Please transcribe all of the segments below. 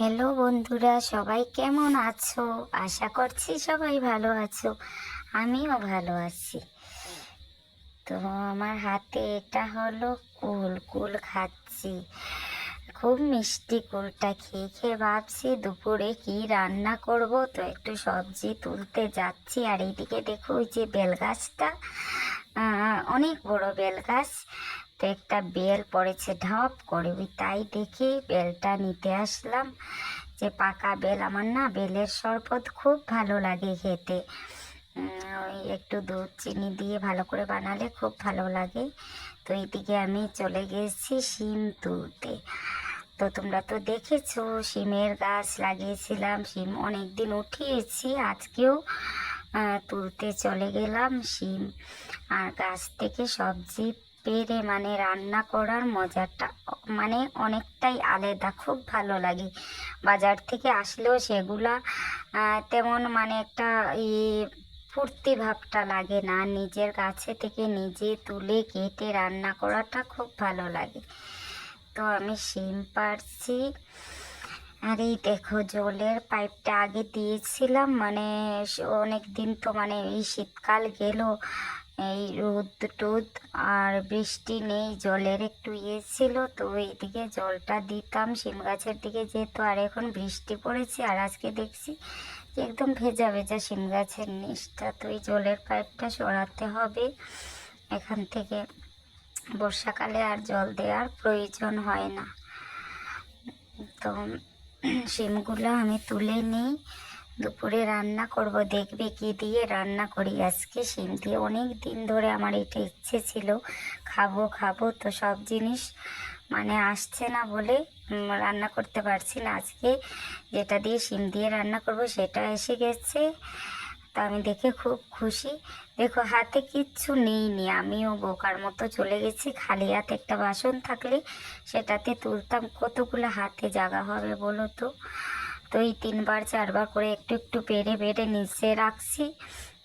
Hello বন্ধুরা, সবাই কেমন আছো? আশা করছি সবাই ভালো আছো। আমিও ভালো আছি। তো আমার হাতে এটা হলো কুল কুল খাচ্ছি। খুব মিষ্টি কুলটা খেয়ে খেয়ে ভাবছি দুপুরে কি রান্না করব, তো একটু সবজি তুলতে যাচ্ছি। আর এইদিকে দেখো ওই যে বেল গাছটা অনেক বড় বেল গাছ তো একটা বেল পড়েছে, ঢপ করে। ওই তাই দেখে বেলটা নিতে আসলাম। যে পাকা বেল আমার না, বেলের শরবত খুব ভালো লাগে খেতে। একটু দুধ, চিনি দিয়ে ভালো করে বানালে খুব ভালো লাগে। তো এইদিকে আমি চলে গেছি শিম তুলতে। তো তোমরা তো দেখেছ, শিমের গাছ লাগিয়েছিলাম, শিম অনেক দিন উঠিয়েছি, আজকেও তুলতে চলে গেলাম শিম। আর গাছ থেকে সবজি পেরে মানে রান্না করার মজাটা মানে অনেকটাই আলাদা, খুব ভালো লাগে। বাজার থেকে আসলেও সেগুলা তেমন মানে একটা ই ফুর্তি ভাবটা লাগে না। নিজের কাছে থেকে নিজে তুলে কেটে রান্না করাটা খুব ভালো লাগে। তো আমি শিম পারছি আর এই দেখো জলের পাইপটা আগে দিয়েছিলাম মানে অনেক দিন তো মানে এই শীতকাল গেল এই রোদ টোদ আর বৃষ্টি নেই, জলের একটু ইয়ে ছিল, তো এইদিকে জলটা দিতাম, শিম গাছের দিকে যেহেতু আর এখন বৃষ্টি পড়েছে, আর আজকে দেখছি যে একদম ভেজা ভেজা শিম গাছের নিচটা, তো এই জলের পাইপটা সরাতে হবে। এখান থেকে বর্ষাকালে আর জল দেওয়ার প্রয়োজন হয় না। তো শিমগুলো আমি তুলে নিই। দুপুরে রান্না করব। দেখবে কি দিয়ে রান্না করি? আজকে শিম দিয়ে অনেক দিন ধরে আমার এটা ইচ্ছে ছিল। খাব খাব, তো সব জিনিস মানে আসছে না বলে রান্না করতে পারছি না। আজকে যেটা দিয়ে শিম দিয়ে রান্না করব সেটা এসে গেছে। তা আমি দেখে খুব খুশি। দেখো, হাতে কিচ্ছু নেই নি আমিও বোকার মতো চলে গেছি। খালি হাতে একটা বাসন থাকলে সেটাতে তুলতাম। কতগুলো হাতে জাগা হবে বলো তো? তো এই তিনবার, চারবার করে একটু একটু পেরে পেরে নিচে রাখছি।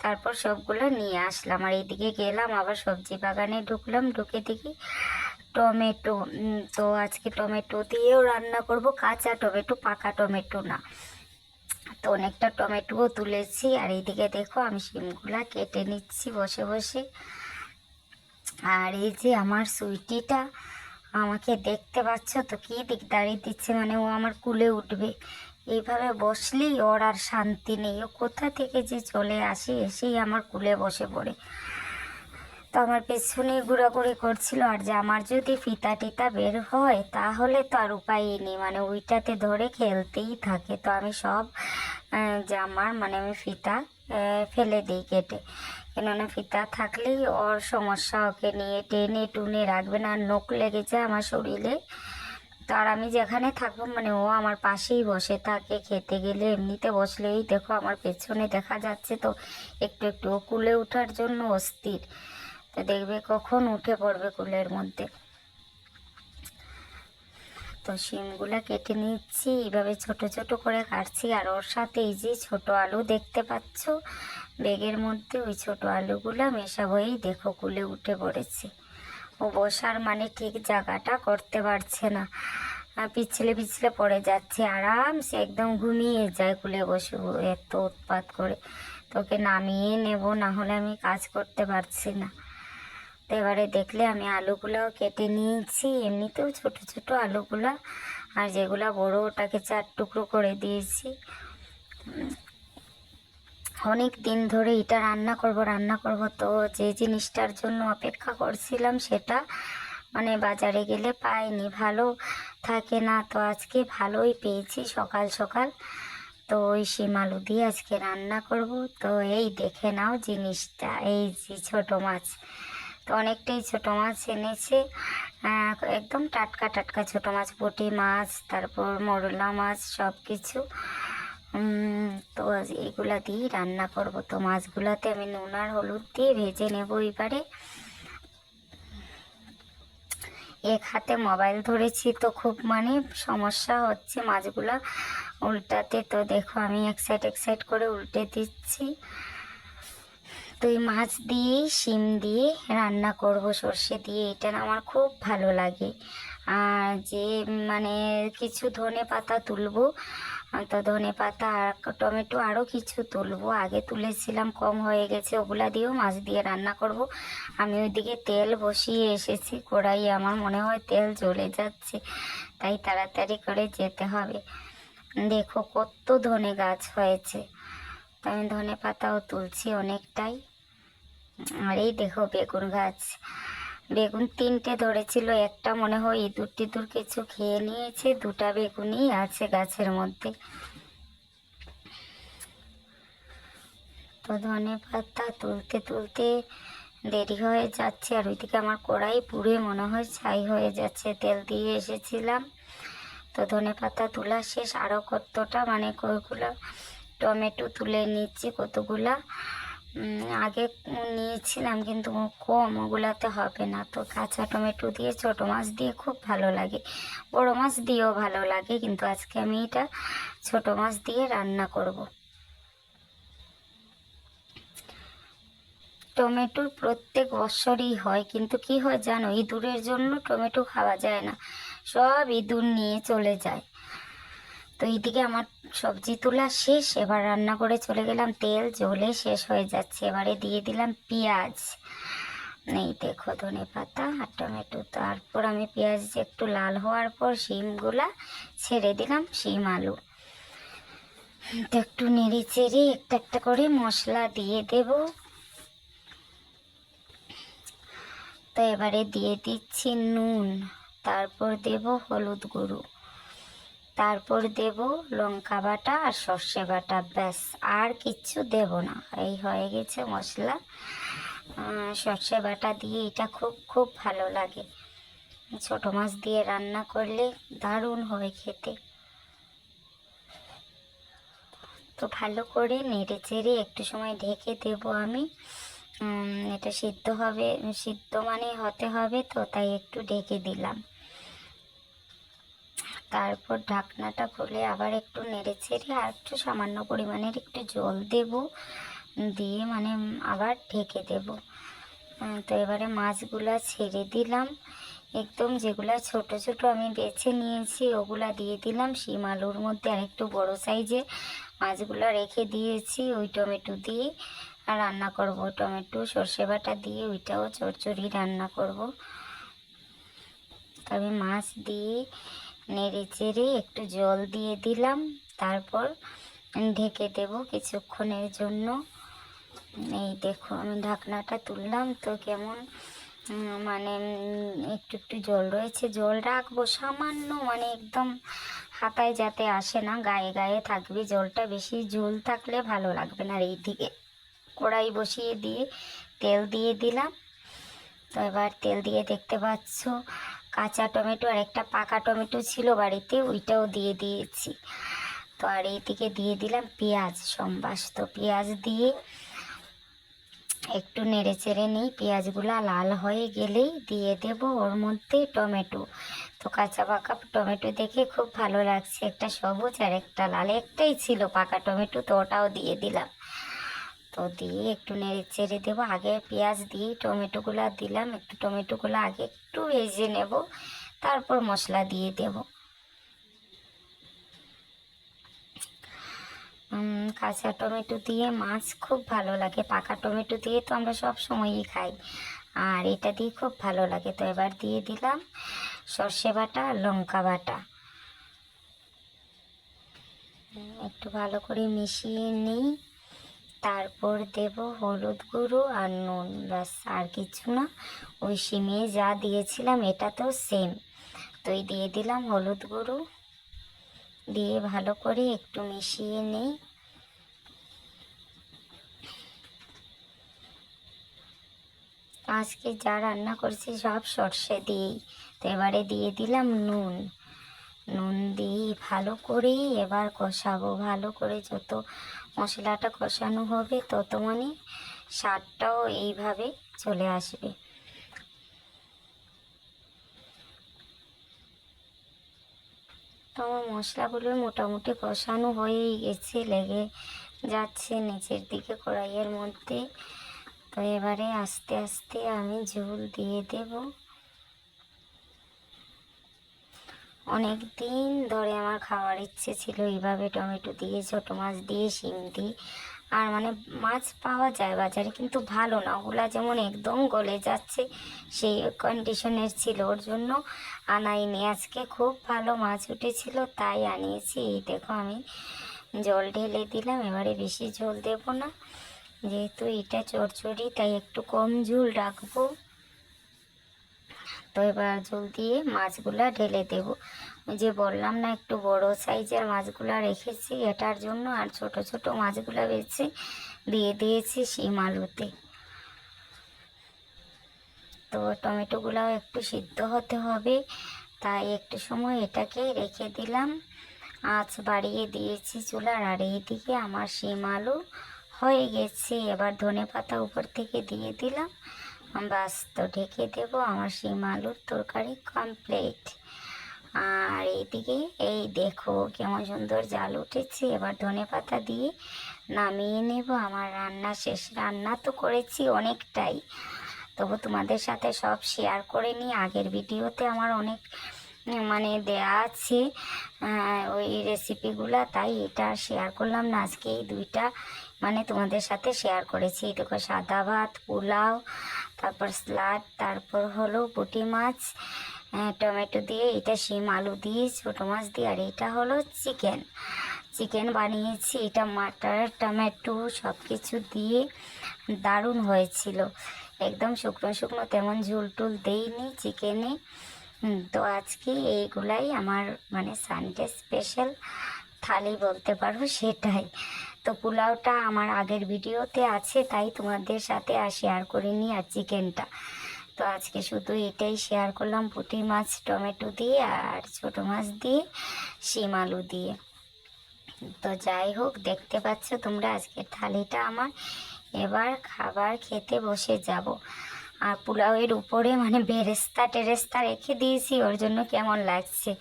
তারপর সবগুলো নিয়ে আসলাম। আর এইদিকে গেলাম, আবার সবজি বাগানে ঢুকলাম। ঢুকে দেখি টমেটো। তো আজকে টমেটো দিয়েও রান্না করব। কাঁচা টমেটো, পাকা টমেটো না। তো অনেকটা টমেটোও তুলেছি। আর এইদিকে দেখো, আমি শিমগুলা কেটে নিচ্ছি বসে বসে। আর এই যে আমার সুইটিটা, আমাকে দেখতে পাচ্ছ তো কি দিকদারি দিচ্ছে? মানে ও আমার কুলে উঠবে। এইভাবে বসলেই ওর আর শান্তি নেই। ও কোথা থেকে যে চলে আসে, এসেই আমার কুলে বসে পড়ে। তো আমার পেছনে ঘোরাঘুরি করছিল, আর যে আমার যদি ফিতা টিতা বের হয়, তাহলে তো আর উপায়ই নেই। মানে ওইটাতে ধরে খেলতেই থাকে। তো আমি সব জামার মানে আমি ফিতা ফেলে দিই কেটে। কেননা ফিতা থাকলেই ওর সমস্যা, ওকে নিয়ে টেনে টুনে রাখবে না। আর নোক লেগে যায় আমার শরীরে। তো আর আমি যেখানে থাকব মানে ও আমার পাশেই বসে থাকে। খেতে গেলে এমনিতে বসলেই দেখো আমার পেছনে দেখা যাচ্ছে তো, একটু একটু। ও কুলে ওঠার জন্য অস্থির। তো দেখবে কখন উঠে পড়বে কুলের মধ্যে। তো শিমগুলা কেটে নিচ্ছি এইভাবে ছোট ছোট করে কাটছি। আর ওর সাথে এই যে ছোট আলু দেখতে পাচ্ছ বেগের মধ্যে ওই ছোট আলুগুলা মেশাবই। দেখো কুলে উঠে পড়েছে। বসার মানে ঠিক জায়গাটা করতে পারছে না। পিছলে পিছলে পড়ে যাচ্ছে, আরামসে একদম ঘুমিয়ে যায় কুলে বসে এত উৎপাত করে। তোকে নামিয়ে নেব, না হলে আমি কাজ করতে পারছি না। তো এবারে দেখলে আমি আলুগুলাও কেটে নিয়েছি। এমনিতেও ছোট ছোট আলুগুলা, আর যেগুলা বড় ওটাকে চার টুকরো করে দিয়েছি। অনেক দিন ধরে এটা রান্না করব রান্না করব। তো যে জিনিসটার জন্য অপেক্ষা করছিলাম সেটা মানে বাজারে গেলে পাইনি, ভালো থাকে না। তো আজকে ভালোই পেয়েছি সকাল সকাল। তো ওই শিম আলু দিয়ে আজকে রান্না করব। তো এই দেখে নাও জিনিসটা, এই যে ছোট মাছ। তো অনেকটাই ছোট মাছ এনেছে। একদম টাটকা টাটকা ছোট মাছ পুঁটি মাছ, তারপর মোরলা মাছ সব কিছু তো এগুলা দিয়ে রান্না করব। তো মাছগুলাতে আমি নুন আর হলুদ দিয়ে ভেজে নেব এবারে। এক হাতে মোবাইল ধরেছি তো খুব মানে সমস্যা হচ্ছে মাছগুলা উল্টাতে। তো দেখো আমি এক সাইড এক সাইড করে উল্টে দিচ্ছি। তো এই মাছ দিয়ে, শিম দিয়ে রান্না করব সর্ষে দিয়ে। এটা আমার খুব ভালো লাগে। আর যে মানে কিছু ধনে পাতা তুলবো তো ধনে পাতা আর টমেটো আরও কিছু তুলবো। আগে তুলেছিলাম, কম হয়ে গেছে। ওগুলা দিয়েও মাছ দিয়ে রান্না করব। আমি ওইদিকে তেল বসিয়ে এসেছি। কড়াই আমার মনে হয় তেল জ্বলে যাচ্ছে, তাই তাড়াতাড়ি করে যেতে হবে। দেখো কত ধনে গাছ হয়েছে। তো আমি ধনে পাতাও তুলছি অনেকটাই। আর এই দেখো বেগুন গাছ। বেগুন তিনটে ধরেছিল, একটা মনে হয় ইঁদুর টিঁদুর কিছু খেয়ে নিয়েছে, দুটা বেগুনই আছে গাছের মধ্যে। তো ধনে পাতা তুলতে তুলতে দেরি হয়ে যাচ্ছে, আর ওইদিকে আমার কড়াই পুড়ে মনে হয় ছাই হয়ে যাচ্ছে, তেল দিয়ে এসেছিলাম। তো ধনে পাতা তোলা শেষ, আরও কতটা? মানে কতগুলো? টমেটো তুলে নিচ্ছি কতগুলা? আগে নিয়েছিলাম কিন্তু কম, ওগুলাতে হবে না। তো কাঁচা টমেটো দিয়ে, ছোটো মাছ দিয়ে খুব ভালো লাগে। বড় মাছ দিয়েও ভালো লাগে, কিন্তু আজকে আমি এটা ছোটো মাছ দিয়ে রান্না করব। টমেটোর প্রত্যেক বছরই হয়, কিন্তু কি হয় জানো? ইঁদুরের জন্য টমেটো খাওয়া যায় না। সব ইঁদুর নিয়ে চলে যায়। তো এইদিকে আমার সবজি তোলা শেষ, এবার রান্না করে চলে গেলাম, তেল জ্বলে শেষ হয়ে যাচ্ছে। এবারে দিয়ে দিলাম পেঁয়াজ। এই দেখো, ধনে পাতা আর টমেটো। তারপর আমি পেঁয়াজ একটু লাল হওয়ার পর শিমগুলা ছেড়ে দিলাম, শিম, আলু। তো একটু নেড়ে চেড়ে একটা একটা করে মশলা দিয়ে দেব। তো এবারে দিয়ে দিচ্ছি নুন, তারপর দেব হলুদ গুঁড়ো। তারপর দেব লঙ্কা বাটা আর সর্ষে বাটা, ব্যাস, আর কিচ্ছু দেব না। এই হয়ে গেছে মশলা। সর্ষে বাটা দিয়ে এটা খুব খুব ভালো লাগে। ছোটো মাছ দিয়ে রান্না করলে দারুণ হয় খেতে। তো ভালো করে নেড়ে চেড়ে একটু সময় ঢেকে দেব আমি। এটা সিদ্ধ হবে, সিদ্ধ মানে হতে হবে তো, তাই একটু ঢেকে দিলাম। তারপর ঢাকনাটা খুলে আবার একটু নেড়ে ছেড়ে আর একটু সামান্য পরিমাণের একটু জল দেব। দিয়ে মানে আবার ঢেকে দেব। তো এবারে মাছগুলা ছেড়ে দিলাম। একদম যেগুলা ছোট ছোট আমি বেছে নিয়েছি, ওগুলা দিয়ে দিলাম। শিম আলুর মধ্যে আর একটু বড় সাইজে মাছগুলো রেখে দিয়েছি ওই টমেটো দিয়ে। আর রান্না করব টমেটো, সর্ষে বাটা দিয়ে ওইটাও চচ্চড়ি রান্না করব। তবে মাছ দিয়ে নেড়ে চেড়ে একটু জল দিয়ে দিলাম। তারপর ঢেকে দেব কিছুক্ষণের জন্য। এই দেখো, আমি ঢাকনাটা তুললাম তো কেমন মানে একটু একটু জল রয়েছে। জল রাখব সামান্য মানে একদম হাতায় যাতে আসে না, গায়ে গায়ে থাকবে। জলটা বেশি জল থাকলে ভালো লাগবে না। আর এইদিকে কড়াই বসিয়ে দিয়ে তেল দিয়ে দিলাম। তো এবার তেল দিয়ে দেখতে পাচ্ছ কাঁচা টমেটো আর একটা পাকা টমেটো ছিল বাড়িতে, ওইটাও দিয়ে দিয়েছি। তো আর এইদিকে দিয়ে দিলাম পেঁয়াজ সম্বাস তো পেঁয়াজ দিয়ে একটু নেড়ে চেড়ে নিই। পেঁয়াজগুলা লাল হয়ে গেলেই দিয়ে দেব ওর মধ্যে টমেটো। তো কাঁচা পাকা টমেটো দেখে খুব ভালো লাগছে, একটা সবুজ আর একটা লাল, একটাই ছিল পাকা টমেটো, তো ওটাও দিয়ে দিলাম। তো দিয়ে একটু নেড়ে চেড়ে দেবো। আগে পেঁয়াজ দিয়ে টমেটোগুলো দিলাম, একটু টমেটোগুলো আগে একটু ভেজে নেব, তারপর মশলা দিয়ে দেব। কাঁচা টমেটো দিয়ে মাছ খুব ভালো লাগে, পাকা টমেটো দিয়ে তো আমরা সব সময়ই খাই, আর এটা দিয়ে খুব ভালো লাগে। তো এবার দিয়ে দিলাম সর্ষে বাটা, লঙ্কা বাটা। একটু ভালো করে মিশিয়ে নিই। তারপর দেব হলুদ গুঁড়ো আর নুন। ব্যাস, আর কিছু না। ওই সিমে যা দিয়েছিলাম, এটা তো সেম তো এই দিয়ে দিলাম হলুদ গুঁড়ো। দিয়ে ভালো করে একটু মিশিয়ে নিই। আজকে যা রান্না করছি সব সর্ষে দিয়েই। তো এবারে দিয়ে দিলাম নুন। নুন দিয়ে ভালো করে এবার কষাবো। ভালো করে যত মশলাটা কষানো হবে, তত মানে স্বাদটাও এইভাবে চলে আসবে। তো আমার মশলাগুলো মোটামুটি কষানো হয়েই গেছে, লেগে যাচ্ছে নিচের দিকে কড়াইয়ের মধ্যে। তো এবারে আস্তে আস্তে আমি ঝোল দিয়ে দেব। অনেক দিন ধরে আমার খাওয়ার ইচ্ছে ছিল এইভাবে টমেটো দিয়ে, ছোটো মাছ দিয়ে, শিম দিয়ে। আর মানে মাছ পাওয়া যায় বাজারে, কিন্তু ভালো না। ওগুলা যেমন একদম গলে যাচ্ছে, সেই কন্ডিশনের ছিল। ওর জন্য আনাইনি। আজকে খুব ভালো মাছ উঠেছিল, তাই আনিয়েছি। এই দেখো আমি জল ঢেলে দিলাম। এবারে বেশি ঝোল দেবো না। যেহেতু এটা চড়চড়ি, তাই একটু কম ঝোল রাখব। তো এবার জল দিয়ে মাছগুলা ঢেলে দেব। যে বললাম না, একটু বড় সাইজের মাছগুলা রেখেছি, এটার জন্য আর ছোট ছোট মাছগুলা বেছে দিয়ে দিয়েছি শিম আলুতে। তো টমেটোগুলাও একটু সিদ্ধ হতে হবে, তাই একটু সময় এটাকে রেখে দিলাম। আঁচ বাড়িয়ে দিয়েছি চুলার, আর এইদিকে আমার শিম আলু হয়ে গেছে। এবার ধনে পাতা উপর থেকে দিয়ে দিলাম। বাস তো ঢেকে দেবো আমার শিম আলুর তরকারি কমপ্লিট আর এইদিকে এই দেখো কেমন সুন্দর জাল উঠেছে, এবার ধনে পাতা দিয়ে নামিয়ে নেব। আমার রান্না শেষ, রান্না তো করেছি অনেকটাই। তবু তোমাদের সাথে সব শেয়ার করে নিই। আগের ভিডিওতে আমার অনেক মানে দেয়া আছে ওই রেসিপিগুলা তাই এটা শেয়ার করলাম না। আজকে এই দুইটা মানে তোমাদের সাথে শেয়ার করেছি। দেখো, সাদা ভাত, পোলাও, তারপর স্যালাড তারপর হলো পুঁটি মাছ টমেটো দিয়ে, এটা শিম আলু দিয়ে, ছোটো মাছ দিয়ে, আর এটা হলো চিকেন চিকেন বানিয়েছি, এটা মাটার টমেটো সব কিছু দিয়ে দারুণ হয়েছিল। একদম শুকনো শুকনো, তেমন ঝুল টুল দেইনি চিকেনে তো আজকে এইগুলাই আমার মানে সানডে স্পেশাল থালি বলতে পারো সেটাই। তো পোলাওটা আমার আগের ভিডিওতে আছে, তাই তোমাদের সাথে আর শেয়ার করে করিনি আর চিকেনটা তো আজকে শুধু এটাই শেয়ার করলাম, পুঁটি মাছ, টমেটো দিয়ে আর ছোট মাছ দিয়ে, শিম আলু দিয়ে। তো যাই হোক, দেখতে পাচ্ছ তোমরা আজকে থালিটা আমার। এবার খাবার খেতে বসে যাব। আর পোলাওয়ের উপরে মানে বেরেস্তা টেরেস্তা রেখে দিয়েছি, ওর জন্য কেমন লাগছে?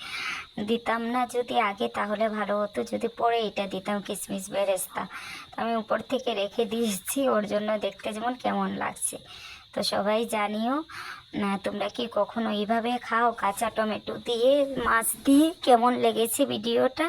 দিতাম না যদি আগে, তাহলে ভালো হতো। যদি পরে এটা দিতাম কিশমিশ বেরেস্তা। তো আমি উপর থেকে রেখে দিয়েছি, ওর জন্য দেখতে যেমন কেমন লাগছে। তো সবাই জানিও, না, তোমরা কি কখনো এইভাবে খাও? কাঁচা টমেটো দিয়ে, মাছ দিয়ে? কেমন লেগেছে ভিডিওটা?